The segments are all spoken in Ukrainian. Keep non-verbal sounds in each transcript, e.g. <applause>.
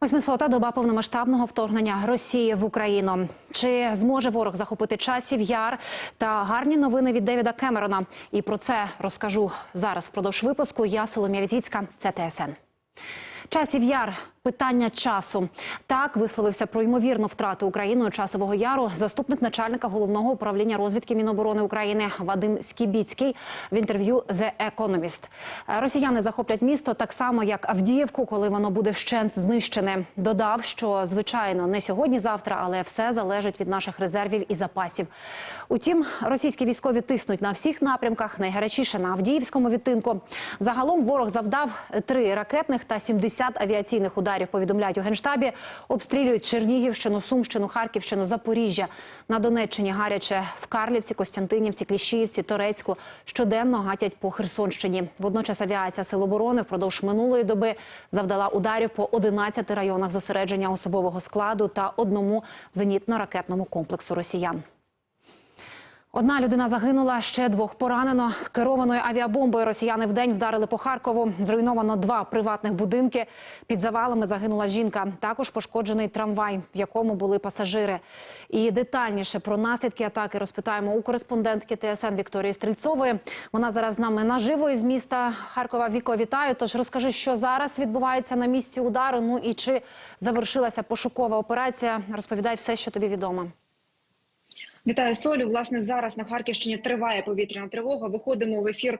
Восьмисота доба повномасштабного вторгнення Росії в Україну. Чи зможе ворог захопити часів яр та гарні новини від Девіда Кемерона? І про це розкажу зараз. Впродовж випуску я Соломія Вітвіцька. Це ТСН. Часів яр питання часу. Так висловився про ймовірну втрату Україною часового яру заступник начальника головного управління розвідки Міноборони України Вадим Скібіцький в інтерв'ю The Economist. Е, Росіяни захоплять місто так само, як Авдіївку, коли воно буде вщент знищене. Додав, що звичайно не сьогодні-завтра, але все залежить від наших резервів і запасів. Утім, російські військові тиснуть на всіх напрямках, найгарячіше на Авдіївському відтинку. Загалом ворог завдав три ракетних та 70 авіаційних ударів. Повідомляють у генштабі. Обстрілюють Чернігівщину, Сумщину, Харківщину, Запоріжжя. На Донеччині гаряче в Карлівці, Костянтинівці, Кліщіївці, Торецьку. Щоденно гатять по Херсонщині. Водночас авіація Сил оборони впродовж минулої доби завдала ударів по 11 районах зосередження особового складу та одному зенітно-ракетному комплексу росіян. Одна людина загинула, ще двох поранено. Керованою авіабомбою росіяни вдень вдарили по Харкову. Зруйновано два приватних будинки. Під завалами загинула жінка. Також пошкоджений трамвай, в якому були пасажири. І детальніше про наслідки атаки розпитаємо у кореспондентки ТСН Вікторії Стрільцової. Вона зараз з нами наживо із міста Харкова. Віко, вітаю. Тож розкажи, що зараз відбувається на місці удару. Ну і чи завершилася пошукова операція? Розповідай все, що тобі відомо. Вітаю Солю. Власне, зараз на Харківщині триває повітряна тривога. Виходимо в ефір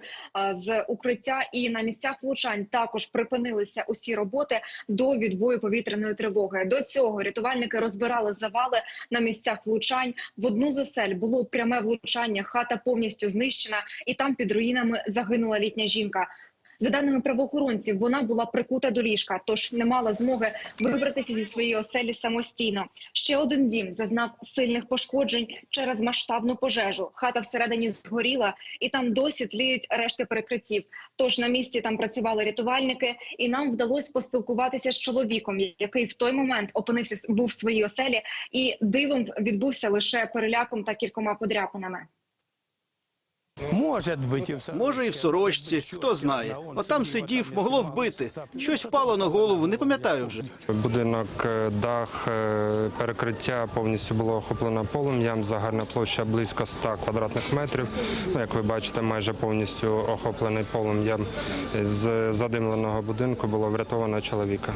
з укриття, і на місцях влучань також припинилися усі роботи до відбою повітряної тривоги. До цього рятувальники розбирали завали на місцях влучань. В одну з осель було пряме влучання. Хата повністю знищена, і там під руїнами загинула літня жінка. За даними правоохоронців, вона була прикута до ліжка, тож не мала змоги вибратися зі своєї оселі самостійно. Ще один дім зазнав сильних пошкоджень через масштабну пожежу. Хата всередині згоріла, і там досі тліють рештки перекриттів. Тож на місці там працювали рятувальники, і нам вдалося поспілкуватися з чоловіком, який в той момент опинився був в своїй оселі, і дивом відбувся лише переляком та кількома подряпинами. Може бути, все. Може, і в сорочці, хто знає. Отам сидів, могло вбити. Щось впало на голову, не пам'ятаю вже. Будинок, е, дах, е, перекриття повністю було охоплено полум'ям. Загальна площа близько 100 квадратних метрів. Ну, як ви бачите, майже повністю охоплений полум'ям. З задимленого будинку було врятовано чоловіка.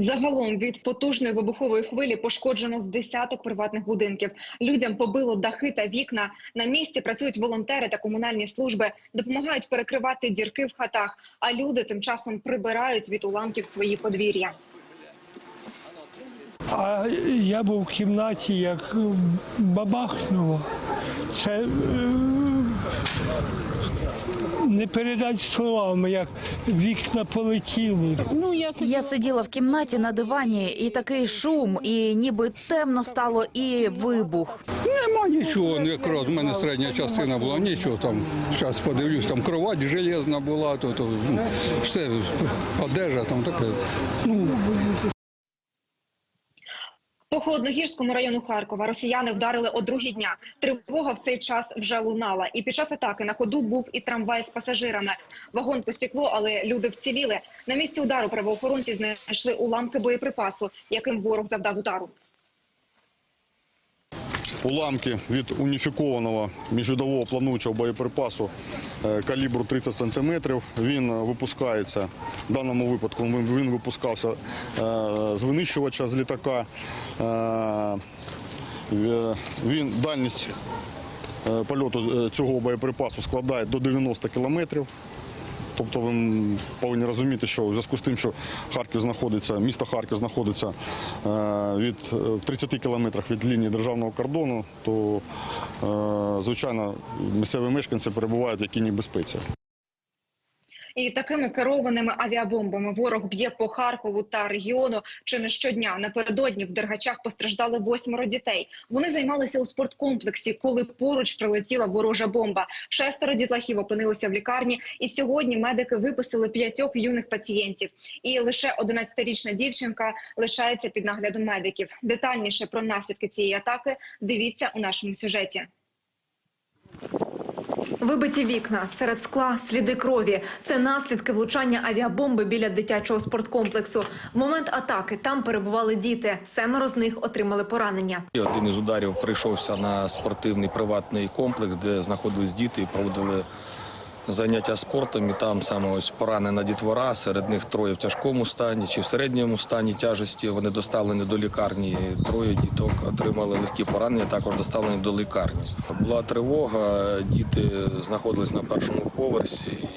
Загалом від потужної вибухової хвилі пошкоджено з десяток приватних будинків. Людям побило дахи та вікна. На місці працюють волонтери та комунальні служби, допомагають перекривати дірки в хатах. А люди тим часом прибирають від уламків свої подвір'я. А я був в кімнаті, як бабахнуло. Це е, не передати словами, як вікна полетіли. Ну, я Я сиділа в кімнаті на дивані, і такий шум, і ніби темно стало, і вибух. нема нічого, ну якраз в мене середня частина була, нічого там. Зараз подивлюсь, там кровать железна була, то, то ну, все, одежа там таке. Ну, По холодногірському району Харкова росіяни вдарили о другій дня. Тривога в цей час вже лунала. І під час атаки на ходу був і трамвай з пасажирами. Вагон посікло, але люди вціліли. На місці удару правоохоронці знайшли уламки боєприпасу, яким ворог завдав удару. Уламки від уніфікованого міжвідового плануючого боєприпасу е, калібру 30 см. Він випускається, в даному випадку він, випускався е, з винищувача з літака. Е, Він дальність польоту цього боєприпасу складає до 90 кілометрів. Тобто ви повинні розуміти, що в зв'язку з тим, що Харків знаходиться, місто Харків знаходиться е, від е, в 30 кілометрах від лінії державного кордону, то е, звичайно місцеві мешканці перебувають в якій безпеці. І такими керованими авіабомбами ворог б'є по Харкову та регіону чи не щодня. Напередодні в Дергачах постраждали восьмеро дітей. Вони займалися у спорткомплексі, коли поруч прилетіла ворожа бомба. Шестеро дітлахів опинилися в лікарні, і сьогодні медики виписали п'ятьох юних пацієнтів. І лише 11-річна дівчинка лишається під наглядом медиків. Детальніше про наслідки цієї атаки дивіться у нашому сюжеті. Вибиті вікна серед скла, сліди крові. Це наслідки влучання авіабомби біля дитячого спорткомплексу. В момент атаки там перебували діти. Семеро з них отримали поранення. Один із ударів прийшовся на спортивний приватний комплекс, де знаходились діти і проводили заняття спортом. І там саме ось поранена дітвора. Серед них троє в тяжкому стані чи в середньому стані тяжесті. Вони доставлені до лікарні. Троє діток отримали легкі поранення, також доставлені до лікарні. Була тривога, діти знаходились на першому поверсі.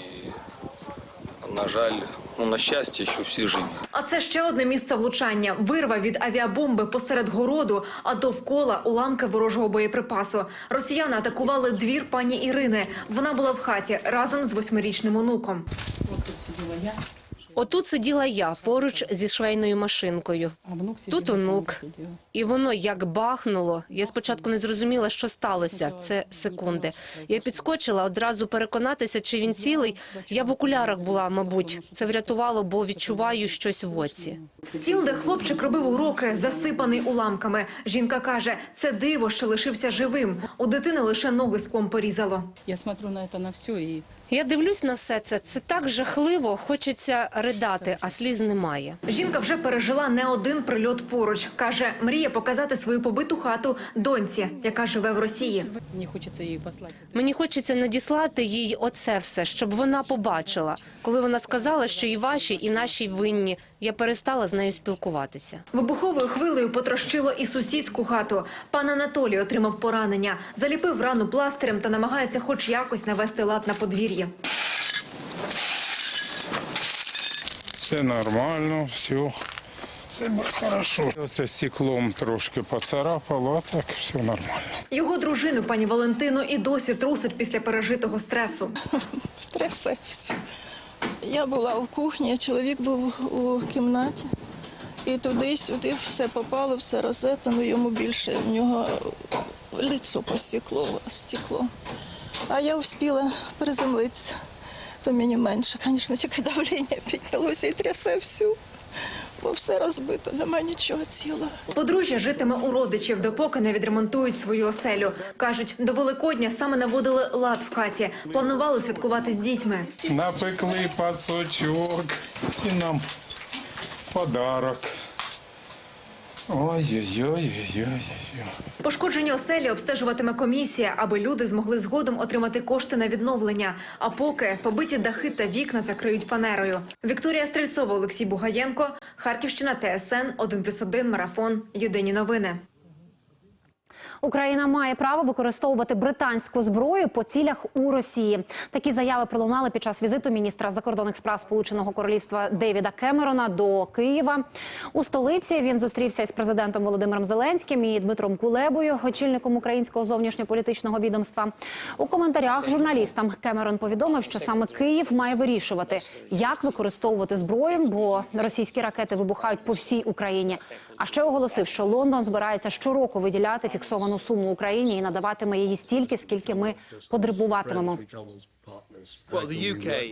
І, на жаль, ну на щастя, що всі живі. А це ще одне місце влучання. Вирва від авіабомби посеред городу, а довкола уламки ворожого боєприпасу. Росіяни атакували двір пані Ірини. Вона була в хаті разом з восьмирічним онуком. Отут сиділа я поруч зі швейною машинкою. Тут онук. І воно як бахнуло. Я спочатку не зрозуміла, що сталося. Це секунди. Я підскочила одразу переконатися, чи він цілий. Я в окулярах була, мабуть. Це врятувало, бо відчуваю щось в оці. Стіл, де хлопчик робив уроки, засипаний уламками. Жінка каже, це диво, що лишився живим. У дитини лише ноги склом порізало. Я смотрю на это на все и Я дивлюсь на все це. Це так жахливо. Хочеться ридати, а сліз немає. Жінка вже пережила не один прильот поруч. Каже, мріє показати свою побиту хату доньці, яка живе в Росії. мне хочется ей послать. Мені хочеться надіслати їй оце все, щоб вона побачила. Коли вона сказала, що і ваші, і наші винні, я перестала з нею спілкуватися. Вибуховою хвилею потрощило і сусідську хату. Пан Анатолій отримав поранення, заліпив рану пластирем та намагається хоч якось навести лад на подвір'ї. Все нормально, все. Все буде хорошо. Оце стеклом трошки поцарапало, а так все нормально. Його дружину, пані Валентину, і досі трусить після пережитого стресу. <laughs> трясе все. Я була в кухні, чоловік був у кімнаті. І туди-сюди все попало, все розетано, йому більше в нього лицо посікло, стекло. А я встигла приземлитися, то мені менше. Звісно, тільки давлення піднялося і трясе всю, бо все розбито, немає нічого цілого. Подружжя житиме у родичів, допоки не відремонтують свою оселю. Кажуть, до Великодня саме наводили лад в хаті. Планували святкувати з дітьми. Напекли пасочок і нам подарок. Ой-ой-ой-ой-ой. Пошкоджені оселі обстежуватиме комісія, аби люди змогли згодом отримати кошти на відновлення. А поки побиті дахи та вікна закриють фанерою. Вікторія Стрельцова, Олексій Бугаєнко, Харківщина, ТСН 1+,1, Марафон. Єдині новини. Україна має право використовувати британську зброю по цілях у Росії. Такі заяви пролунали під час візиту міністра закордонних справ Сполученого Королівства Девіда Кемерона до Києва. У столиці він зустрівся із президентом Володимиром Зеленським і Дмитром Кулебою, очільником українського зовнішньополітичного відомства. У коментарях журналістам Кемерон повідомив, що саме Київ має вирішувати, як використовувати зброю, бо російські ракети вибухають по всій Україні. А ще оголосив, що Лондон збирається щороку виділяти фіксовану суму Україні і надаватиме її стільки, скільки ми потребуватимемо.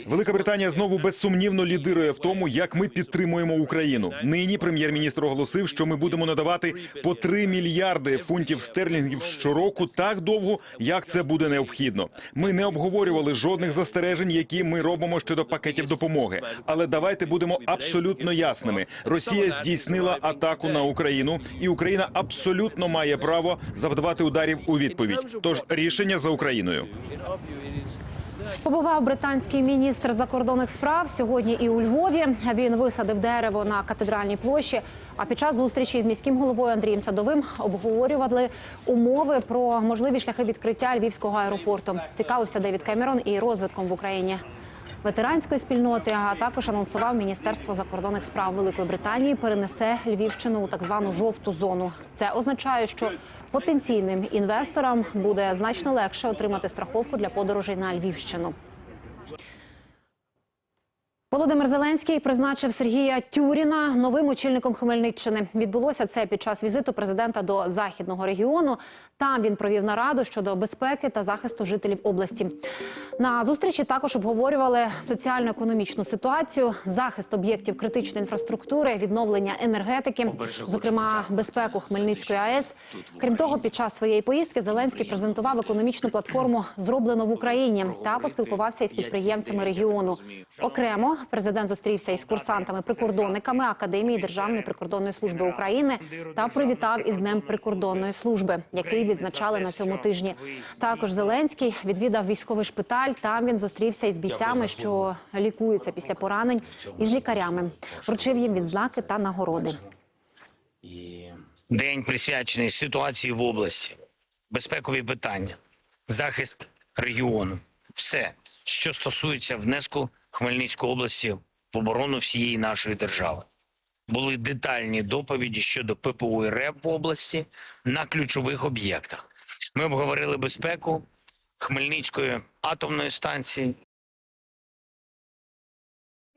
Велика Британія знову безсумнівно лідирує в тому, як ми підтримуємо Україну. Нині прем'єр-міністр оголосив, що ми будемо надавати по 3 мільярди фунтів стерлінгів щороку так довго, як це буде необхідно. Ми не обговорювали жодних застережень, які ми робимо щодо пакетів допомоги. Але давайте будемо абсолютно ясними: Росія здійснила атаку на Україну, і Україна абсолютно має право завдавати ударів у відповідь. Тож рішення за Україною. Побував британський міністр закордонних справ сьогодні і у Львові. Він висадив дерево на катедральній площі. А під час зустрічі з міським головою Андрієм Садовим обговорювали умови про можливі шляхи відкриття львівського аеропорту. Цікавився Девід Кемерон і розвитком в Україні ветеранської спільноти, а також анонсував Міністерство закордонних справ Великої Британії перенесе Львівщину у так звану жовту зону. Це означає, що потенційним інвесторам буде значно легше отримати страховку для подорожей на Львівщину. Володимир Зеленський призначив Сергія Тюріна новим очільником Хмельниччини. Відбулося це під час візиту президента до західного регіону. Там він провів нараду щодо безпеки та захисту жителів області. На зустрічі також обговорювали соціально-економічну ситуацію, захист об'єктів критичної інфраструктури, відновлення енергетики, зокрема безпеку Хмельницької АЕС. Крім того, під час своєї поїздки Зеленський презентував економічну платформу Зроблено в Україні та поспілкувався із підприємцями регіону. Окремо президент зустрівся із курсантами-прикордонниками Академії Державної прикордонної служби України та привітав із Днем прикордонної служби, який відзначали на цьому тижні. Також Зеленський відвідав військовий шпиталь. Там він зустрівся із бійцями, що лікуються після поранень, і з лікарями. Вручив їм відзнаки та нагороди. День присвячений ситуації в області, безпекові питання, захист регіону. Все, що стосується внеску Хмельницької області в оборону всієї нашої держави. Були детальні доповіді щодо ППО і РЕП в області на ключових об'єктах. Ми обговорили безпеку Хмельницької атомної станції,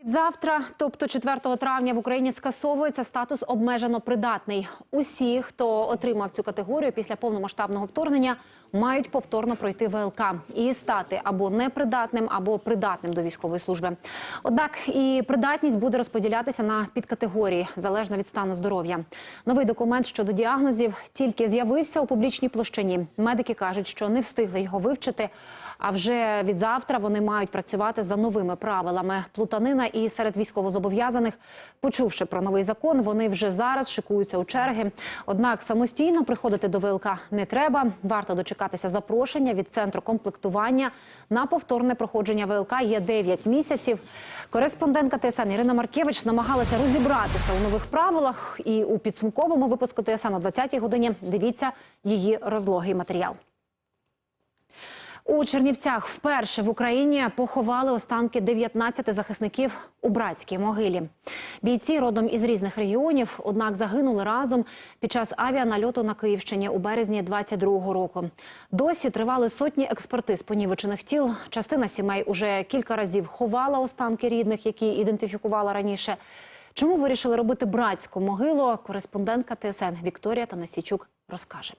завтра, тобто 4 травня, в Україні скасовується статус обмежено придатний. Усі, хто отримав цю категорію після повномасштабного вторгнення, мають повторно пройти ВЛК і стати або непридатним, або придатним до військової служби. Однак і придатність буде розподілятися на підкатегорії залежно від стану здоров'я. Новий документ щодо діагнозів тільки з'явився у публічній площині. Медики кажуть, що не встигли його вивчити. А вже від завтра вони мають працювати за новими правилами. Плутанина і серед військовозобов'язаних, почувши про новий закон, вони вже зараз шикуються у черги. Однак самостійно приходити до ВЛК не треба. Варто дочекатися запрошення від центру комплектування на повторне проходження ВЛК. Є 9 місяців. Кореспондентка ТСН Ірина Маркевич намагалася розібратися у нових правилах. І у підсумковому випуску ТСН о 20-й годині дивіться її розлогий матеріал. У Чернівцях вперше в Україні поховали останки 19 захисників у братській могилі. Бійці родом із різних регіонів, однак загинули разом під час авіанальоту на Київщині у березні 22-го року. Досі тривали сотні експертиз понівечених тіл. Частина сімей уже кілька разів ховала останки рідних, які ідентифікувала раніше. Чому вирішили робити братську могилу? Кореспондентка ТСН Вікторія Танасічук розкаже.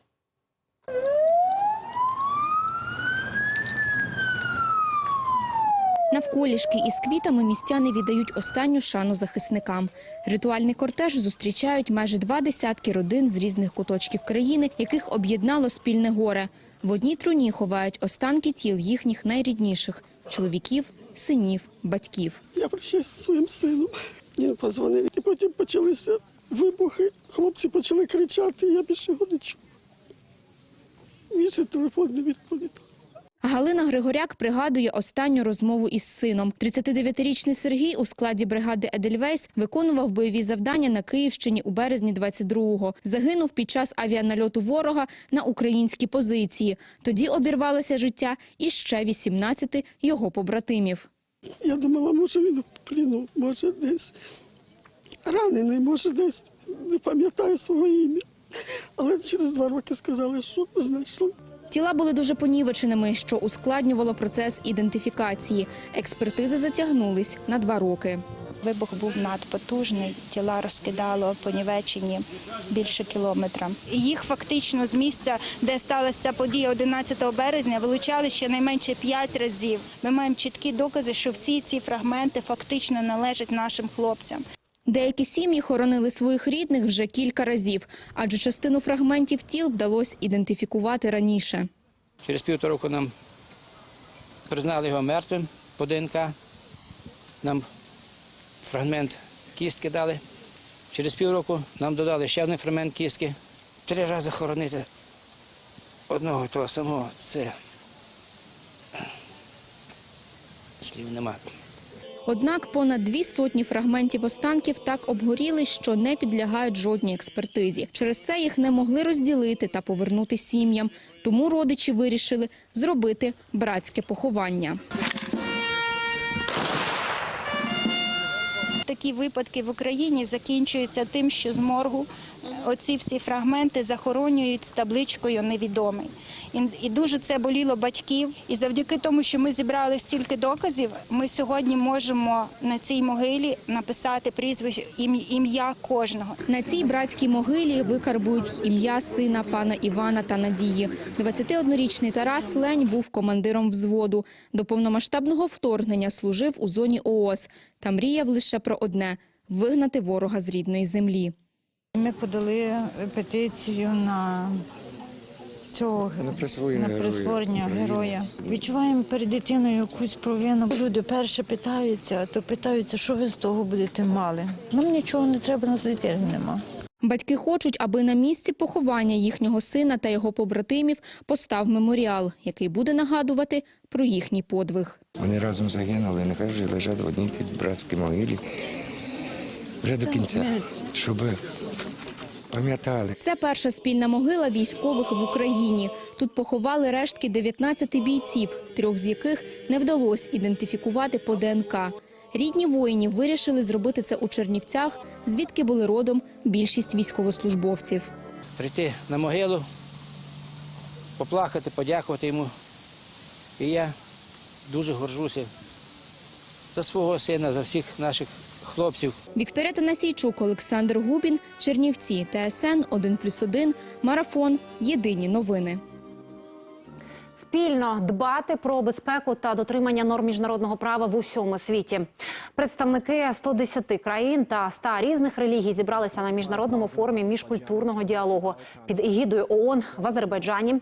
Навколішки із квітами містяни віддають останню шану захисникам. Ритуальний кортеж зустрічають майже два десятки родин з різних куточків країни, яких об'єднало спільне горе. В одній труні ховають останки тіл їхніх найрідніших – чоловіків, синів, батьків. Я прощаюся зі своїм сином. Він позвонив, і потім почалися вибухи. Хлопці почали кричати, я більше його не чув. Ще телефон не відповідав. Галина Григоряк пригадує останню розмову із сином. 39-річний Сергій у складі бригади «Едельвейс» виконував бойові завдання на Київщині у березні 22-го. Загинув під час авіанальоту ворога на українські позиції. Тоді обірвалося життя і ще 18 його побратимів. Я думала, може він в пліну, може десь ранений, може десь не пам'ятає свого ім'я. Але через два роки сказали, що знайшли. Тіла були дуже понівеченими, що ускладнювало процес ідентифікації. Експертизи затягнулись на два роки. Вибух був надпотужний, тіла розкидало понівечені більше кілометра. Їх фактично з місця, де сталася ця подія 11 березня, вилучали щонайменше 5 разів. Ми маємо чіткі докази, що всі ці фрагменти фактично належать нашим хлопцям. Деякі сім'ї хоронили своїх рідних вже кілька разів, адже частину фрагментів тіл вдалося ідентифікувати раніше. Через півтора року нам признали його мертвим по ДНК. Нам фрагмент кістки дали. Через півроку нам додали ще один фрагмент кістки. Три рази хоронити одного того самого це слів нема. Однак понад дві сотні фрагментів останків так обгоріли, що не підлягають жодній експертизі. Через це їх не могли розділити та повернути сім'ям. Тому родичі вирішили зробити братське поховання. Такі випадки в Україні закінчуються тим, що з моргу оці всі фрагменти захоронюють з табличкою невідомий. І, дуже це боліло батьків. І завдяки тому, що ми зібрали стільки доказів, ми сьогодні можемо на цій могилі написати прізвище ім- ім'я кожного. На цій братській могилі викарбують ім'я сина пана Івана та Надії. 21-річний Тарас Лень був командиром взводу. До повномасштабного вторгнення служив у зоні ООС та мріяв лише про одне – вигнати ворога з рідної землі. Ми подали петицію на цього На присвоєння на героя присвоєння України. героя. Відчуваємо перед дитиною якусь провину. Люди перше питаються, то питаються, що ви з того будете мали. Нам нічого не треба, нас дитини нема. Батьки хочуть, аби на місці поховання їхнього сина та його побратимів постав меморіал, який буде нагадувати про їхній подвиг. Вони разом загинули, нехай вже лежать в одній братській могилі вже до кінця, щоб пам'ятали. Це перша спільна могила військових в Україні. Тут поховали рештки 19 бійців, трьох з яких не вдалося ідентифікувати по ДНК. Рідні воїнів вирішили зробити це у Чернівцях, звідки були родом більшість військовослужбовців. Прийти на могилу, поплакати, подякувати йому. І я дуже горжуся за свого сина, за всіх наших хлопців. Вікторія Танасійчук, Олександр Губін, Чернівці, ТСН 1+,1, Марафон. Єдині новини. Спільно дбати про безпеку та дотримання норм міжнародного права в усьому світі. Представники 110 країн та 100 різних релігій зібралися на міжнародному форумі міжкультурного діалогу під егідою ООН в Азербайджані.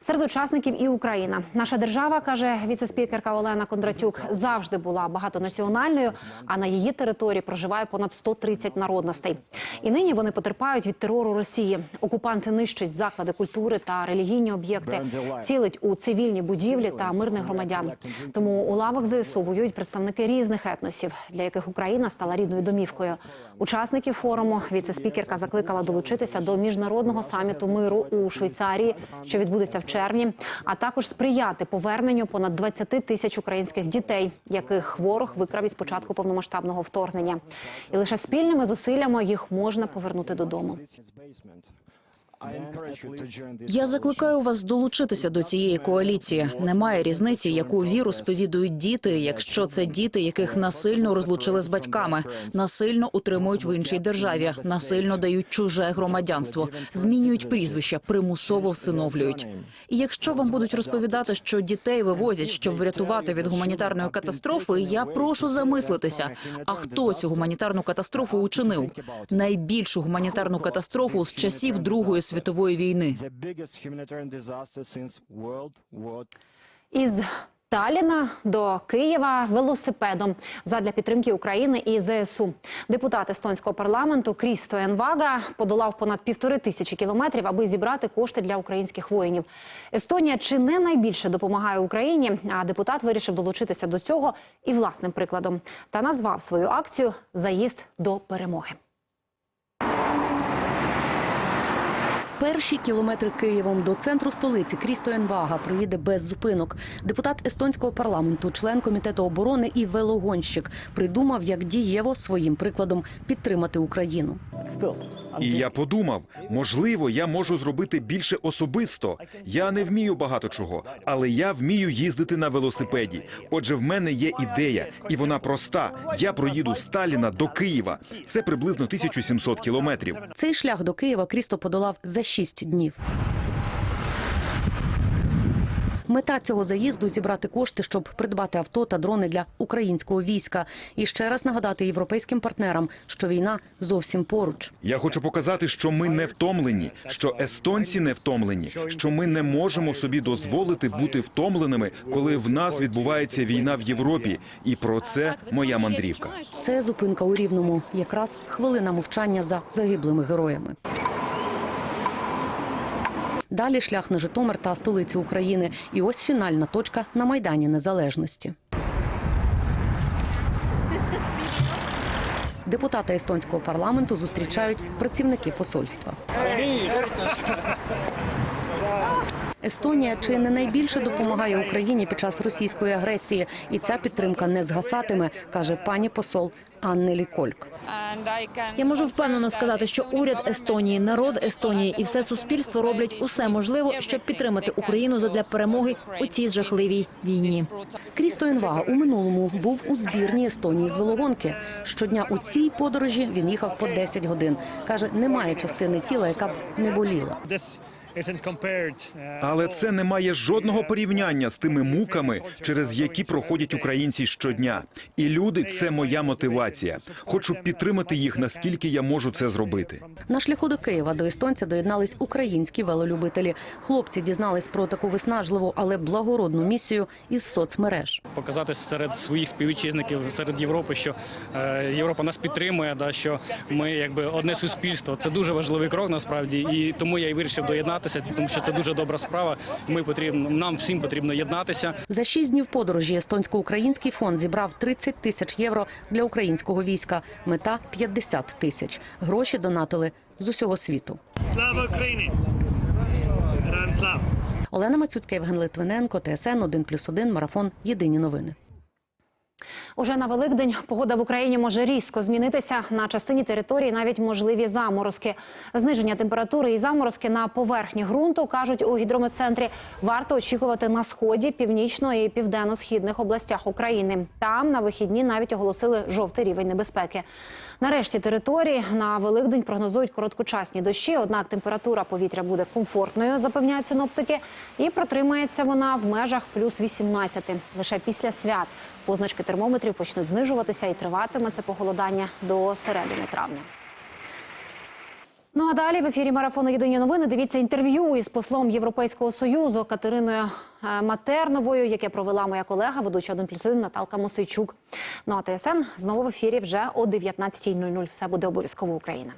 Серед учасників і Україна. Наша держава каже віце-спікерка Олена Кондратюк, завжди була багатонаціональною, а на її території проживає понад 130 народностей. І нині вони потерпають від терору Росії. Окупанти нищать заклади культури та релігійні об'єкти, цілить у цивільні будівлі та мирних громадян. Тому у лавах ЗСУ воюють представники різних етносів, для яких Україна стала рідною домівкою. Учасників форуму віце-спікерка закликала долучитися до міжнародного саміту миру у Швейцарії, що відбудеться в червні, а також сприяти поверненню понад 20 тисяч українських дітей, яких ворог викрав із початку повномасштабного вторгнення. І лише спільними зусиллями їх можна повернути додому. Я закликаю вас долучитися до цієї коаліції. Немає різниці, яку віру сповідують діти, якщо це діти, яких насильно розлучили з батьками, насильно утримують в іншій державі, насильно дають чуже громадянство, змінюють прізвища, примусово всиновлюють. І якщо вам будуть розповідати, що дітей вивозять, щоб врятувати від гуманітарної катастрофи, я прошу замислитися. А хто цю гуманітарну катастрофу учинив? Найбільшу гуманітарну катастрофу з часів Другої світової війни. Із Таліна до Києва велосипедом задля підтримки України і ЗСУ. Депутат естонського парламенту Крісто Енвага подолав понад півтори тисячі кілометрів, аби зібрати кошти для українських воїнів. Естонія чи не найбільше допомагає Україні? А депутат вирішив долучитися до цього і власним прикладом та назвав свою акцію Заїзд до перемоги. Перші кілометри Києвом до центру столиці Крісто Енвага приїде без зупинок. Депутат естонського парламенту, член комітету оборони і велогонщик придумав, як дієво своїм прикладом підтримати Україну. І я подумав, можливо, я можу зробити більше особисто. Я не вмію багато чого, але я вмію їздити на велосипеді. Отже, в мене є ідея, і вона проста. Я проїду з Сталіна до Києва. Це приблизно 1700 кілометрів. Цей шлях до Києва Крісто подолав за шість днів. Мета цього заїзду зібрати кошти, щоб придбати авто та дрони для українського війська. І ще раз нагадати європейським партнерам, що війна зовсім поруч. Я хочу показати, що ми не втомлені, що естонці не втомлені, що ми не можемо собі дозволити бути втомленими, коли в нас відбувається війна в Європі. І про це моя мандрівка. Це зупинка у Рівному, якраз хвилина мовчання за загиблими героями. Далі шлях на Житомир та столицю України. І ось фінальна точка на Майдані Незалежності. Депутата естонського парламенту зустрічають працівники посольства. Естонія чи не найбільше допомагає Україні під час російської агресії, і ця підтримка не згасатиме, каже пані посол Аннелі Кольк. Я можу впевнено сказати, що уряд Естонії, народ Естонії і все суспільство роблять усе можливе, щоб підтримати Україну задля перемоги у цій жахливій війні. Крісто Інвага у минулому був у збірній Естонії з велогонки. Щодня у цій подорожі він їхав по 10 годин. каже, немає частини тіла, яка б не боліла. Але це не має жодного порівняння з тими муками, через які проходять українці щодня. І люди це моя мотивація. Хочу підтримати їх, наскільки я можу це зробити. На шляху до Києва до естонця доєднались українські велолюбителі. Хлопці дізнались про таку виснажливу, але благородну місію із соцмереж. показати серед своїх співвітчизників серед Європи, що е, Європа нас підтримує, да що ми якби одне суспільство. Це дуже важливий крок насправді, і тому я і вирішив доєднатися, тому що це дуже добра справа. Ми потрібно нам всім потрібно єднатися. За шість днів подорожі естонсько-український фонд зібрав 30 тисяч євро для українського війська. Мета 50 тисяч. Гроші донатили з усього світу. Слава Україні! Героям слава! Олена Мацюцька, Євген Литвиненко, ТСН 1+,1, Марафон. Єдині новини. Уже на Великдень погода в Україні може різко змінитися. На частині території навіть можливі заморозки. Зниження температури і заморозки на поверхні ґрунту, кажуть у гідрометцентрі, варто очікувати на сході, північно і південно-східних областях України. Там на вихідні навіть оголосили жовтий рівень небезпеки. Нарешті території на Великдень прогнозують короткочасні дощі, однак температура повітря буде комфортною, запевняють синоптики, і протримається вона в межах плюс 18. Лише після свят позначки термометрів почнуть знижуватися і триватиме це похолодання до середини травня. Ну а далі в ефірі марафону Єдині новини. Дивіться інтерв'ю із послом Європейського союзу Катериною е, Матерновою, яке провела моя колега, ведуча 1+,1 Наталка Мосейчук. Ну а ТСН знову в ефірі вже о 19.00. Все буде обов'язково Україна.